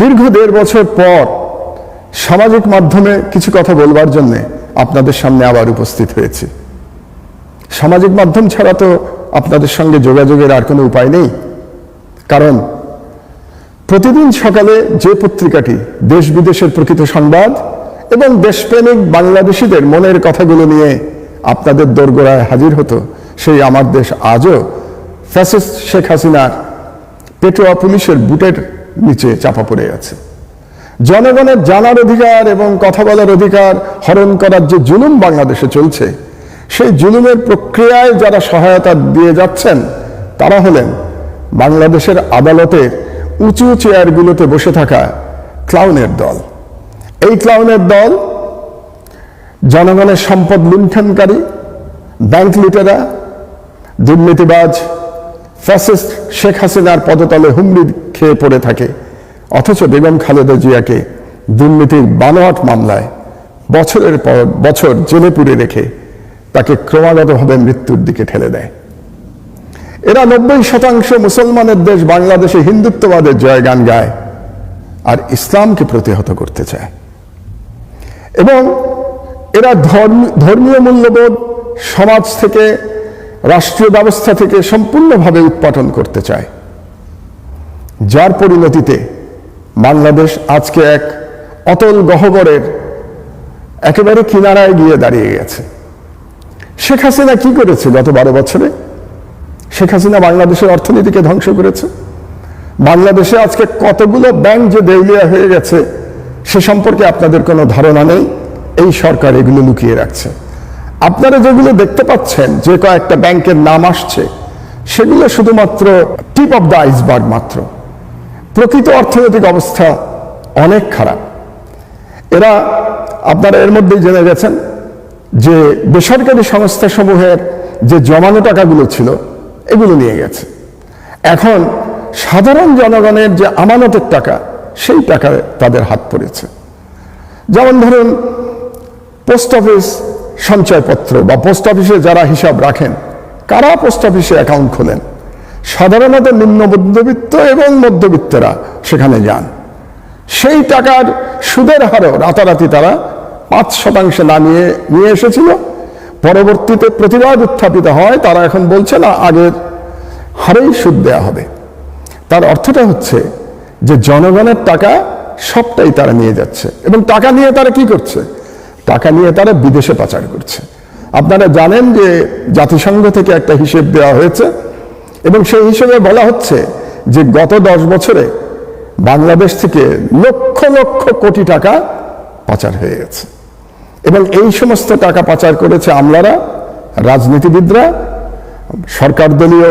দীর্ঘ দেড় বছর পর সামাজিক মাধ্যমে কিছু কথা বলবার জন্যে আপনাদের সামনে আবার উপস্থিত হয়েছে। সামাজিক মাধ্যম ছাড়া তো আপনাদের সঙ্গে যোগাযোগের আর কোনো উপায় নেই। কারণ প্রতিদিন সকালে যে পত্রিকাটি দেশ বিদেশের প্রকৃত সংবাদ এবং দেশপ্রেমিক বাংলাদেশিদের মনের কথাগুলো নিয়ে আপনাদের দোরগোড়ায় হাজির হতো, সেই আমার দেশ আজও ফ্যাসিস্ট শেখ হাসিনার পেটোয়া পুলিশের বুটের নিচে চাপা পড়ে আছে। জনগণের জানার অধিকার এবং কথা বলার অধিকার হরণ করার যে জুলুম বাংলাদেশে চলছে, সেই জুলুমের প্রক্রিয়ায় যারা সহায়তা দিয়ে যাচ্ছেন, তারা হলেন বাংলাদেশের আদালতে উঁচু চেয়ারগুলোতে বসে থাকা ক্লাউনের দল। এই ক্লাউনের দল জনগণের সম্পদ লুণ্ঠনকারী ব্যাংক লুটেরা, দুর্নীতিবাজ ফ্যাসিস্ট শেখ হাসিনার পদতলে হুমড়ি খেয়ে পড়ে থাকে। অথচ বেগম খালেদা জিয়াকে দুর্নীতির বানোয়াট মামলায় বছরের পর বছর জেলে পুড়ে রেখে তাকে ক্রমাগতভাবে মৃত্যুর দিকে ঠেলে দেয়। এরা নব্বই শতাংশ মুসলমানের দেশ বাংলাদেশে হিন্দুত্ববাদের জয়গান গায় আর ইসলামকে প্রতিহত করতে চায়। এবং এরা ধর্ম- ধর্মীয় মূল্যবোধ, সমাজ থেকে, রাষ্ট্রীয় ব্যবস্থা থেকে সম্পূর্ণভাবে উৎপাটন করতে চায়। যার পরিণতিতে বাংলাদেশ আজকে এক অতল গহ্বরের একেবারে কিনারায় গিয়ে দাঁড়িয়ে গেছে। শেখ হাসিনা কি করেছে গত বারো বছরে? শেখ হাসিনা বাংলাদেশের অর্থনীতিকে ধ্বংস করেছে। বাংলাদেশে আজকে কতগুলো ব্যাংক যে দেউলিয়া হয়ে গেছে, সে সম্পর্কে আপনাদের কোনো ধারণা নেই। এই সরকার এগুলো লুকিয়ে রাখছে। আপনারা যেগুলো দেখতে পাচ্ছেন, যে কয়েকটা ব্যাংকের নাম আসছে, সেগুলো শুধুমাত্র টিপ অফ দ্য আইসবার্গ মাত্র। প্রকৃত অর্থনৈতিক অবস্থা অনেক খারাপ। এরা আপনারা এর মধ্যেই জেনে গেছেন যে বেসরকারি সংস্থা সমূহের যে জমানো টাকাগুলো ছিল, এগুলো নিয়ে গেছে। এখন সাধারণ জনগণের যে আমানতের টাকা, সেই টাকা তাদের হাত পড়েছে। যেমন ধরুন, পোস্ট অফিস সঞ্চয়পত্র বা পোস্ট অফিসে যারা হিসাব রাখেন, কারা পোস্ট অফিসে অ্যাকাউন্ট খোলেন? সাধারণত নিম্ন মধ্যবিত্ত এবং মধ্যবিত্তরা সেখানে যান। সেই টাকার সুদের হারও রাতারাতি তারা পাঁচ শতাংশে নামিয়ে নিয়ে এসেছিল। পরবর্তীতে প্রতিবাদ উত্থাপিত হয়, তারা এখন বলছে, না, আগের হারেই সুদ দেওয়া হবে। তার অর্থটা হচ্ছে যে জনগণের টাকা সবটাই তারা নিয়ে যাচ্ছে এবং টাকা নিয়ে তারা কি করছে? টাকা নিয়ে তারা বিদেশে পাচার করছে। আপনারা জানেন যে জাতিসংঘ থেকে একটা হিসেব দেওয়া হয়েছে এবং সেই হিসেবে বলা হচ্ছে যে গত দশ বছরে বাংলাদেশ থেকে লক্ষ লক্ষ কোটি টাকা পাচার হয়ে গেছে। এবং এই সমস্ত টাকা পাচার করেছে আমলারা, রাজনীতিবিদরা, সরকার দলীয়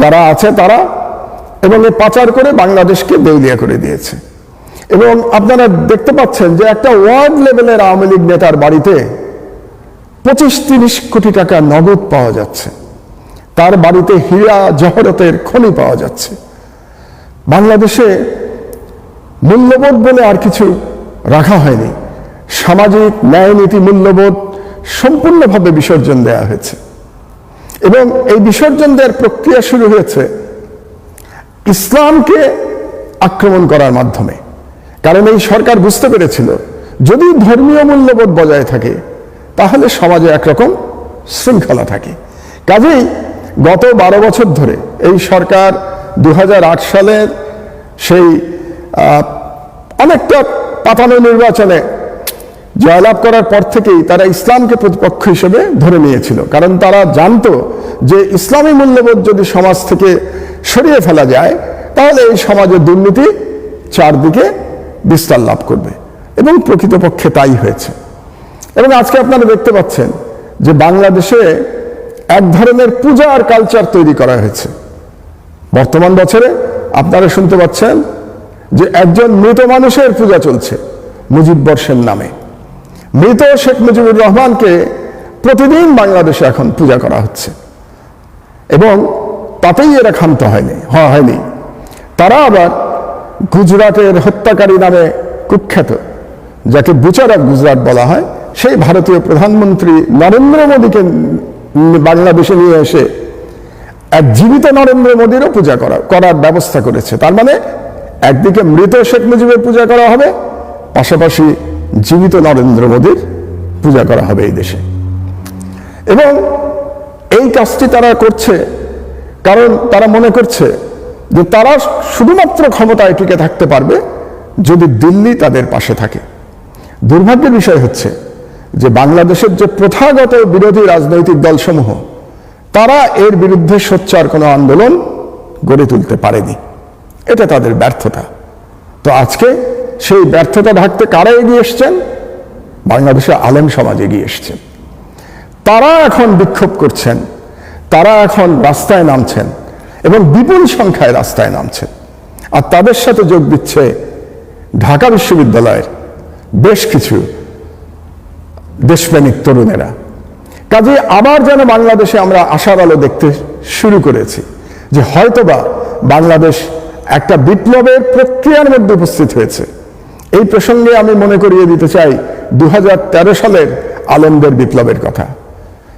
যারা আছে তারা, এবং এ পাচার করে বাংলাদেশকে দেউলিয়া করে দিয়েছে। এবং আপনারা দেখতে পাচ্ছেন যে একটা ওয়ার্ড লেভেলের আওয়ামী লীগ নেতার বাড়িতে পঁচিশ তিরিশ কোটি টাকা নগদ পাওয়া যাচ্ছে। তার বাড়িতে হীরা জহরতের খনি পাওয়া যাচ্ছে। বাংলাদেশে মূল্যবোধ বলে আর কিছু রাখা হয়নি। সামাজিক ন্যায় নীতি মূল্যবোধ সম্পূর্ণভাবে বিসর্জন দেওয়া হয়েছে। এবং এই বিসর্জন দেওয়ার প্রক্রিয়া শুরু হয়েছে ইসলামকে আক্রমণ করার মাধ্যমে। কারণ এই সরকার বুঝতে পেরেছিল, যদি ধর্মীয় মূল্যবোধ বজায় থাকে, তাহলে সমাজে একরকম শৃঙ্খলা থাকে। কাজেই গত বারো বছর ধরে এই সরকার দু হাজার আট সালের সেই অনেকটা পাতানো নির্বাচনে জয়লাভ করার পর থেকেই তারা ইসলামকে প্রতিপক্ষ হিসেবে ধরে নিয়েছিল। কারণ তারা জানতো যে ইসলামী মূল্যবোধ যদি সমাজ থেকে সরিয়ে ফেলা যায়, তাহলে এই সমাজের দুর্নীতি চারদিকে বিস্তার লাভ করবে। এবং প্রকৃতপক্ষে তাই হয়েছে। এবং আজকে আপনারা দেখতে পাচ্ছেন যে বাংলাদেশে এক ধরনের পূজার কালচার তৈরি করা হয়েছে। বর্তমান বছরে আপনারা শুনতে পাচ্ছেন যে একজন মৃত মানুষের পূজা চলছে মুজিব বর্ষের নামে। মৃত শেখ মুজিবুর রহমানকে প্রতিদিন বাংলাদেশে এখন পূজা করা হচ্ছে। এবং তাতেই এরা ক্ষান্ত হয়নি হয়নি। তারা আবার গুজরাটের হত্যাকারী নামে কুখ্যাত, যাকে বুচার অফ গুজরাট বলা হয়, সেই ভারতীয় প্রধানমন্ত্রী নরেন্দ্র মোদীকে বাংলাদেশে নিয়ে এসে এক জীবিত নরেন্দ্র মোদীরও পূজা করা, করার ব্যবস্থা করেছে। তার মানে একদিকে মৃত শেখ মুজিবের পূজা করা হবে, পাশাপাশি জীবিত নরেন্দ্র মোদীর পূজা করা হবে এই দেশে। এবং এই কাজটি তারা করছে কারণ তারা মনে করছে যে তারা শুধুমাত্র ক্ষমতায় টিকে থাকতে পারবে যদি দিল্লি তাদের পাশে থাকে। দুর্ভাগ্যের বিষয় হচ্ছে যে বাংলাদেশের যে প্রথাগত বিরোধী রাজনৈতিক দলসমূহ, তারা এর বিরুদ্ধে সোচ্চার কোনো আন্দোলন গড়ে তুলতে পারেনি। এটা তাদের ব্যর্থতা। তো আজকে সেই ব্যর্থতা ঢাকতে কারা এগিয়ে এসছেন? বাংলাদেশের আলেম সমাজ এগিয়ে এসছেন। তারা এখন বিক্ষোভ করছেন, তারা এখন রাস্তায় নামছেন এবং বিপুল সংখ্যায় রাস্তায় নামছেন। আর তাদের সাথে যোগ দিচ্ছে ঢাকা বিশ্ববিদ্যালয়ের বেশ কিছু দেশপ্রেমিক তরুণেরা। কাজে আবার যেন বাংলাদেশে আমরা আশার আলো দেখতে শুরু করেছি যে হয়তোবা বাংলাদেশ একটা বিপ্লবের প্রক্রিয়ার মধ্যে উপস্থিত হয়েছে। এই প্রসঙ্গে আমি মনে করিয়ে দিতে চাই দু হাজার তেরো সালের আলমদের বিপ্লবের কথা।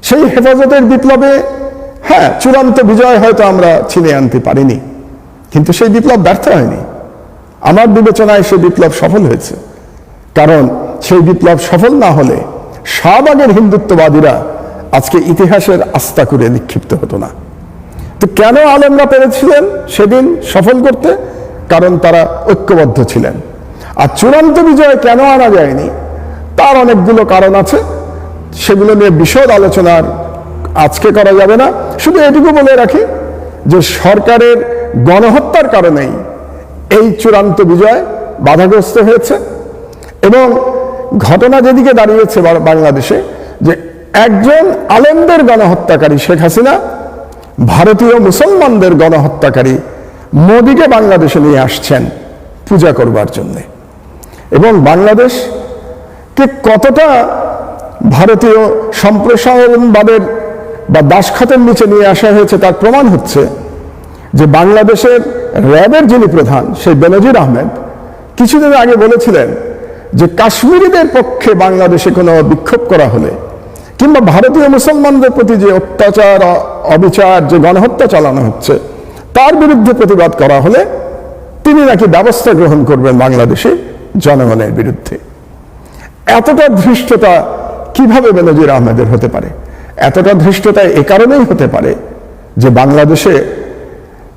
সেই হেফাজতের বিপ্লবে হ্যাঁ চূড়ান্ত বিজয় হয়তো আমরা ছিনিয়ে আনতে পারিনি, কিন্তু সেই বিপ্লব ব্যর্থ হয়নি। আমার বিবেচনায় সেই বিপ্লব সফল হয়েছে, কারণ সেই বিপ্লব সফল না হলে শাহবাগের হিন্দুত্ববাদীরা আজকে ইতিহাসের আস্থা করে নিক্ষিপ্ত হতো না। তো কেন আলেমরা পেরেছিলেন সেদিন সফল করতে? কারণ তারা ঐক্যবদ্ধ ছিলেন। আর চূড়ান্ত বিজয় কেন আনা যায়নি? তার অনেকগুলো কারণ আছে। সেগুলো নিয়ে বিশদ আলোচনার আজকে করা যাবে না। শুধু এটুকু বলে রাখি যে সরকারের গণহত্যার কারণেই এই চূড়ান্ত বিজয় বাধাগ্রস্ত হয়েছে এবং ঘটনা যেদিকে দাঁড়িয়েছে বাংলাদেশে, যে একজন আলেমদের গণহত্যাকারী শেখ হাসিনা, ভারতীয় মুসলমানদের গণহত্যাকারী মোদীকে বাংলাদেশে নিয়ে আসছেন পূজা করবার জন্যে। এবং বাংলাদেশকে কতটা ভারতীয় সম্প্রসারণবাদের বা দাসখাতের নিচে নিয়ে আসা হয়েছে তার প্রমাণ হচ্ছে যে বাংলাদেশের র্যাবের যিনি প্রধান, সেই বেনজির আহমেদ, কিছুদিন আগে বলেছিলেন যে কাশ্মীরিদের পক্ষে বাংলাদেশে কোনো বিক্ষোভ করা হলে, কিংবা ভারতীয় মুসলমানদের প্রতি যে অত্যাচার, অবিচার, যে গণহত্যা চালানো হচ্ছে, তার বিরুদ্ধে প্রতিবাদ করা হলে তিনি নাকি ব্যবস্থা গ্রহণ করবেন বাংলাদেশে জনগণের বিরুদ্ধে। এতটা ধৃষ্টতা কীভাবে বেনজির আহমেদের হতে পারে? এতটা ধৃষ্টতা এ কারণেই হতে পারে যে বাংলাদেশে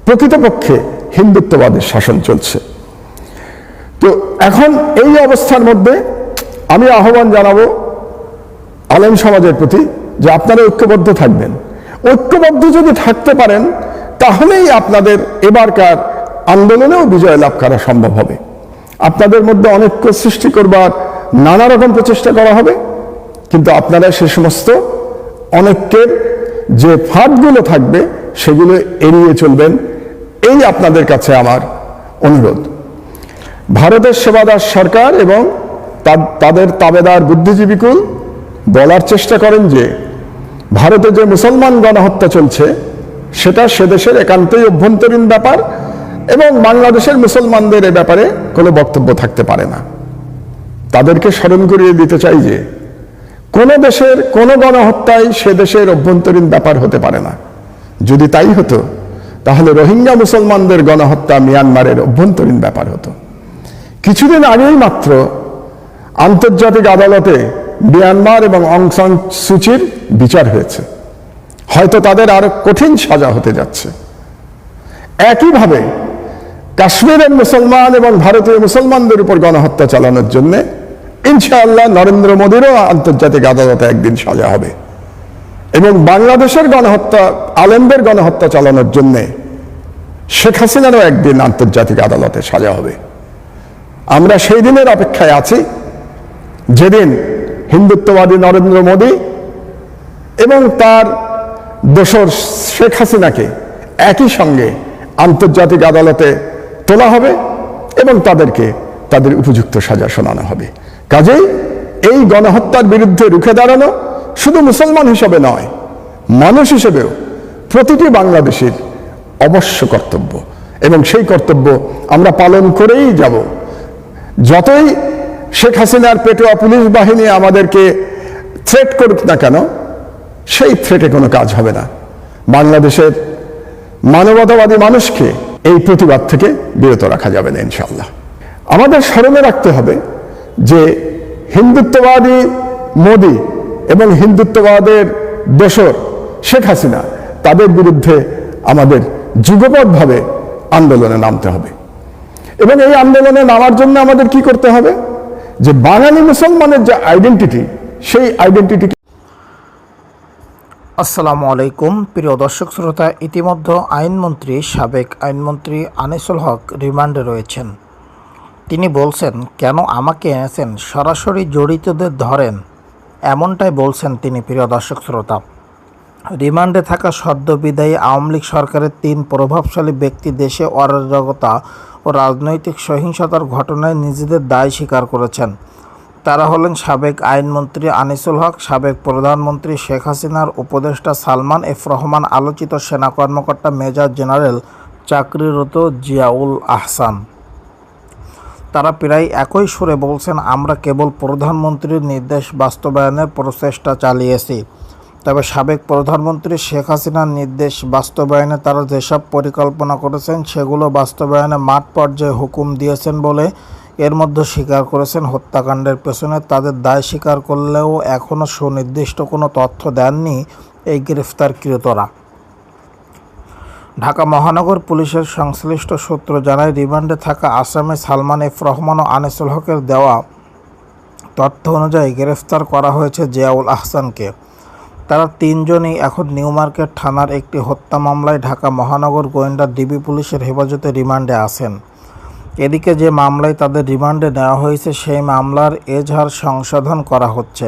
প্রকৃতপক্ষে হিন্দুত্ববাদের শাসন চলছে। এখন এই অবস্থার মধ্যে আমি আহ্বান জানাব আলেম সমাজের প্রতি যে আপনারা ঐক্যবদ্ধ থাকবেন। ঐক্যবদ্ধ যদি থাকতে পারেন, তাহলেই আপনাদের এবারকার আন্দোলনেও বিজয় লাভ করা সম্ভব হবে। আপনাদের মধ্যে অনৈক্য সৃষ্টি করবার নানা রকম প্রচেষ্টা করা হবে, কিন্তু আপনারা সে সমস্ত অনেকের যে ফাঁদগুলো থাকবে, সেগুলো এড়িয়ে চলবেন। এই আপনাদের কাছে আমার অনুরোধ। ভারতের সেবাদার সরকার এবং তাদের তাবেদার বুদ্ধিজীবীকুল বলার চেষ্টা করেন যে, ভারতে যে মুসলমান গণহত্যা চলছে, সেটা সে দেশের একান্তই অভ্যন্তরীণ ব্যাপার এবং বাংলাদেশের মুসলমানদের এ ব্যাপারে কোনো বক্তব্য থাকতে পারে না। তাদেরকে স্মরণ করিয়ে দিতে চাই যে, কোন দেশের কোন গণহত্যাই সে দেশের অভ্যন্তরীণ ব্যাপার হতে পারে না। যদি তাই হতো, তাহলে রোহিঙ্গা মুসলমানদের গণহত্যা মিয়ানমারের অভ্যন্তরীণ ব্যাপার হতো। কিছুদিন আগেই মাত্র আন্তর্জাতিক আদালতে মিয়ানমার এবং অং সান সুচির বিচার হয়েছে। হয়তো তাদের আরও কঠিন সাজা হতে যাচ্ছে। একইভাবে কাশ্মীরের মুসলমান এবং ভারতীয় মুসলমানদের উপর গণহত্যা চালানোর জন্য ইনশাআল্লাহ নরেন্দ্র মোদীরও আন্তর্জাতিক আদালতে একদিন সাজা হবে। এবং বাংলাদেশের গণহত্যা, আলেমদের গণহত্যা চালানোর জন্য শেখ হাসিনারও একদিন আন্তর্জাতিক আদালতে সাজা হবে। আমরা সেই দিনের অপেক্ষায় আছি, যেদিন হিন্দুত্ববাদী নরেন্দ্র মোদী এবং তার দোসর শেখ হাসিনাকে একই সঙ্গে আন্তর্জাতিক আদালতে তোলা হবে এবং তাদেরকে তাদের উপযুক্ত সাজা শোনানো হবে। কাজেই এই গণহত্যার বিরুদ্ধে রুখে দাঁড়ানো শুধু মুসলমান হিসেবে নয়, মানুষ হিসেবেও প্রতিটি বাংলাদেশের অবশ্য কর্তব্য। এবং সেই কর্তব্য আমরা পালন করেই যাব যতই শেখ হাসিনার পেটোয়া পুলিশ বাহিনী আমাদেরকে থ্রেট করুক না কেন, সেই থ্রেটে কোনো কাজ হবে না। বাংলাদেশের মানবতাবাদী মানুষকে এই প্রতিবাদ থেকে বিরত রাখা যাবে না ইনশাল্লাহ আমাদের স্মরণে রাখতে হবে যে হিন্দুত্ববাদী মোদী এবং হিন্দুত্ববাদের দোসর শেখ হাসিনা, তাদের বিরুদ্ধে আমাদের যুগপৎভাবে আন্দোলনে নামতে হবে। এবং এই আন্দোলনে নামার জন্য আমাদের কি করতে হবে? যে বাঙালি মুসলমানের যে আইডেন্টিটি সেই আইডেন্টিটি আসসালামু আলাইকুম। প্রিয় দর্শক শ্রোতা, ইতিমধ্যে আইনমন্ত্রী, সাবেক আইনমন্ত্রী আনিসুল হক রিমান্ডে রয়েছেন। তিনি বলছেন, কেন আমাকে এনেছেন? সরাসরি জড়িতদের ধরেন। এমনটাই বলছেন তিনি, প্রিয় দর্শক শ্রোতা। রিমান্ডে থাকা সদ্য বিদায়ী আওয়ামী লীগ সরকারের তিন প্রভাবশালী ব্যক্তি দেশে অরাজকতা ও রাজনৈতিক সহিংসতার ঘটনায় নিজেদের দায় স্বীকার করেছেন। তারা হলেন সাবেক আইনমন্ত্রী আনিসুল হক, সাবেক প্রধানমন্ত্রী শেখ হাসিনার উপদেষ্টা সালমান এফ রহমান, আলোচিত সেনা কর্মকর্তা মেজর জেনারেল চাকরিরত জিয়াউল আহসান। তারা প্রায় একই সুরে বলছেন, আমরা কেবল প্রধানমন্ত্রীর নির্দেশ বাস্তবায়নের প্রচেষ্টা চালিয়েছি। তবে সাবেক প্রধানমন্ত্রী শেখ হাসিনার নির্দেশ বাস্তবায়নে তারা যেসব পরিকল্পনা করেছেন, সেগুলো বাস্তবায়নে মাঠ পর্যায়ে হুকুম দিয়েছেন বলে এর মধ্যে স্বীকার করেছেন হত্যাকাণ্ডের পেছনে। তাদের দায় স্বীকার করলেও এখনও সুনির্দিষ্ট কোনো তথ্য দেননি এই গ্রেফতারকৃতরা। ঢাকা মহানগর পুলিশের সংশ্লিষ্ট সূত্র জানায়, রিমান্ডে থাকা আসামে সালমান এফ রহমান ও আনিসুল হকের দেওয়া তথ্য অনুযায়ী গ্রেফতার করা হয়েছে জিয়াউল আহসানকে। তারা তিনজনই এখন নিউ মার্কেট থানার একটি হত্যা মামলায় ঢাকা মহানগর গোয়েন্দা ডিবি পুলিশের হেফাজতে রিমান্ডে আছেন। এদিকে যে মামলায় তাদের রিমান্ডে নেওয়া হয়েছে, সেই মামলার এজাহার সংশোধন করা হচ্ছে।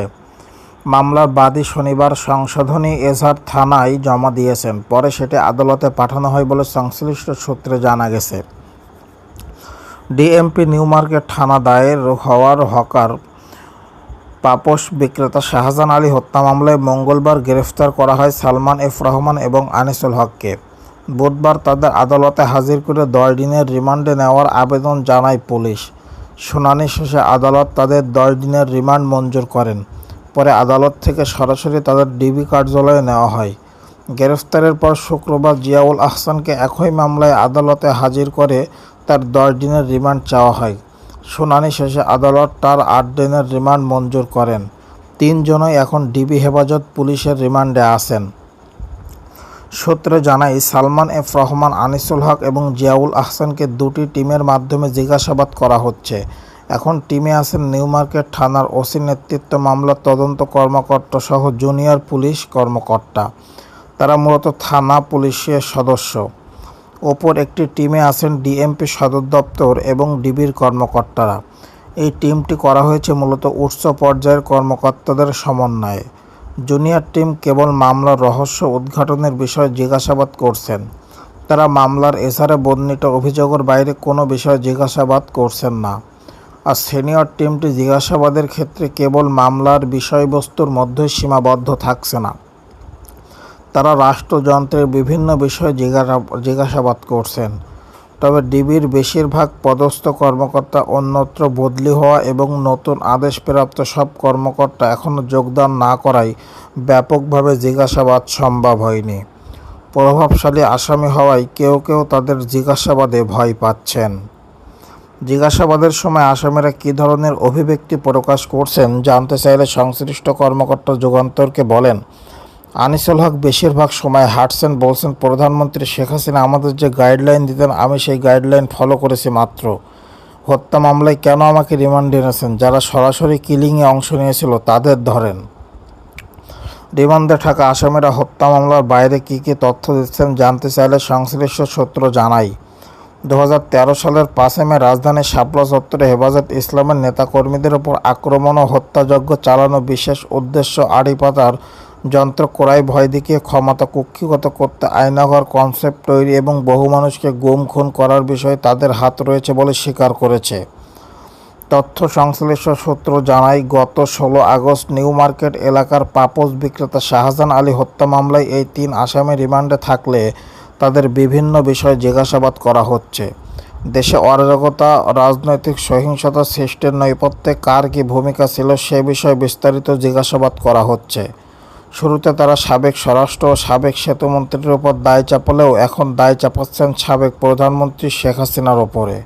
মামলার বাদী শনিবার সংশোধনী এজাহার থানায় জমা দিয়েছেন। পরে সেটি আদালতে পাঠানো হয় বলে সংশ্লিষ্ট সূত্রে জানা গেছে। ডিএমপি নিউ মার্কেট থানা দায়ের হওয়ার হকার পাপোশ বিক্রেতা শাহজাহান আলী হত্যা মামলায় মঙ্গলবার গ্রেফতার করা হয় সালমান এফ রহমান এবং আনিসুল হককে। বুধবার তাদের আদালতে হাজির করে দশ দিনের রিমান্ডে নেওয়ার আবেদন জানায় পুলিশ। শুনানি শেষে আদালত তাদের দশ দিনের রিমান্ড মঞ্জুর করেন। পরে আদালত থেকে সরাসরি তাদের ডিবি কার্যালয়ে নেওয়া হয়। গ্রেফতারের পর শুক্রবার জিয়াউল আহসানকে একই মামলায় আদালতে হাজির করে তার দশ দিনের রিমান্ড চাওয়া হয়। শুনানি শেষে আদালত তার আট দিনের রিমান্ড মঞ্জুর করেন। তিনজনই এখন ডিবি হেফাজত পুলিশের রিমান্ডে আছেন। সূত্রে জানাই সালমান এফ রহমান, আনিসুল হক এবং জিয়াউল আহসানকে দুটি টিমের মাধ্যমে জিজ্ঞাসাবাদ করা হচ্ছে। এখন টিমে আছেন নিউ মার্কেট থানার ওসি নেতৃত্ব মামলার তদন্ত কর্মকর্তা সহ জুনিয়র পুলিশ কর্মকর্তা। তারা মূলত থানা পুলিশের সদস্য। ওপর একটি টিমে আছেন ডিএমপি সদর দপ্তর এবং ডিবির কর্মকর্তারা। এই টিমটি করা হয়েছে মূলত উচ্চ পর্যায়ের কর্মকর্তাদের সমন্বয়ে। জুনিয়র টিম কেবল মামলার রহস্য উদ্ঘাটনের বিষয়ে জিজ্ঞাসাবাদ করছেন। তারা মামলার এসারে বর্ণিত অভিযোগের বাইরে কোনো বিষয়ে জিজ্ঞাসাবাদ করছেন না। আর সিনিয়র টিমটি জিজ্ঞাসাবাদের ক্ষেত্রে কেবল মামলার বিষয়বস্তুর মধ্যে সীমাবদ্ধ থাকছে না। তারা রাষ্ট্রযন্ত্রের বিভিন্ন বিষয়ে জিজ্ঞাসা- জিজ্ঞাসাবাদ করছেন। তবে ডিবির বেশিরভাগ পদস্থ কর্মকর্তা অন্যত্র বদলি হওয়া এবং নতুন আদেশপ্রাপ্ত সব কর্মকর্তা এখনও যোগদান না করায় ব্যাপকভাবে জিজ্ঞাসাবাদ সম্ভব হয়নি। প্রভাবশালী আসামি হওয়ায় কেউ কেউ তাদের জিজ্ঞাসাবাদে ভয় পাচ্ছেন। জিজ্ঞাসাবাদের সময় আসামিরা কী ধরনের অভিব্যক্তি প্রকাশ করছেন জানতে চাইলে সংশ্লিষ্ট কর্মকর্তা যুগান্তরকে বলেন আনিসুল হক বেশিরভাগ সময় হাঁটছেন, বলছেন, প্রধানমন্ত্রী শেখ হাসিনা আমাদের যে গাইডলাইন দিতেন, আমি সেই গাইডলাইন ফলো করেছি মাত্র। হত্যা মামলায় কেন আমাকে রিমান্ডে এনেছেন? যারা সরাসরি কিলিংয়ে অংশ নিয়েছিল, তাদের ধরেন। রিমান্ডে থাকা আসামিরা হত্যা মামলার বাইরে কী কী তথ্য দিচ্ছেন জানতে চাইলে সংশ্লিষ্ট সূত্র জানায় দু হাজার সালের পাঁচে মে রাজধানীর শাপলা চত্বরে হেফাজত ইসলামের নেতাকর্মীদের ওপর আক্রমণ ও হত্যাযজ্ঞ চালানো বিশেষ উদ্দেশ্য আড়ি পাতার যন্ত্র ক্রয় ভয় দেখিয়ে ক্ষমতা কুক্ষিগত করতে আয়নাঘর কনসেপ্ট তৈরি এবং বহু মানুষকে গুম খুন করার বিষয়ে তাদের হাত রয়েছে বলে স্বীকার করেছে। তথ্য সংশ্লিষ্ট সূত্র জানায়, গত ষোলো আগস্ট নিউ মার্কেট এলাকার পাপোস বিক্রেতা শাহজাহান আলী হত্যা মামলায় এই তিন আসামি রিমান্ডে থাকলে তাদের বিভিন্ন বিষয়ে জিজ্ঞাসাবাদ করা হচ্ছে। দেশে অরাজকতা, রাজনৈতিক সহিংসতা সৃষ্টির নৈপথ্যে কার কী ভূমিকা ছিল সে বিষয়ে বিস্তারিত জিজ্ঞাসাবাদ করা হচ্ছে। শুরুতে তারা সাবেক স্বরাষ্ট্র ও সাবেক সেতুমন্ত্রীর ওপর দায় চাপালেও এখন দায় চাপাচ্ছেন সাবেক প্রধানমন্ত্রী শেখ হাসিনার ওপরে।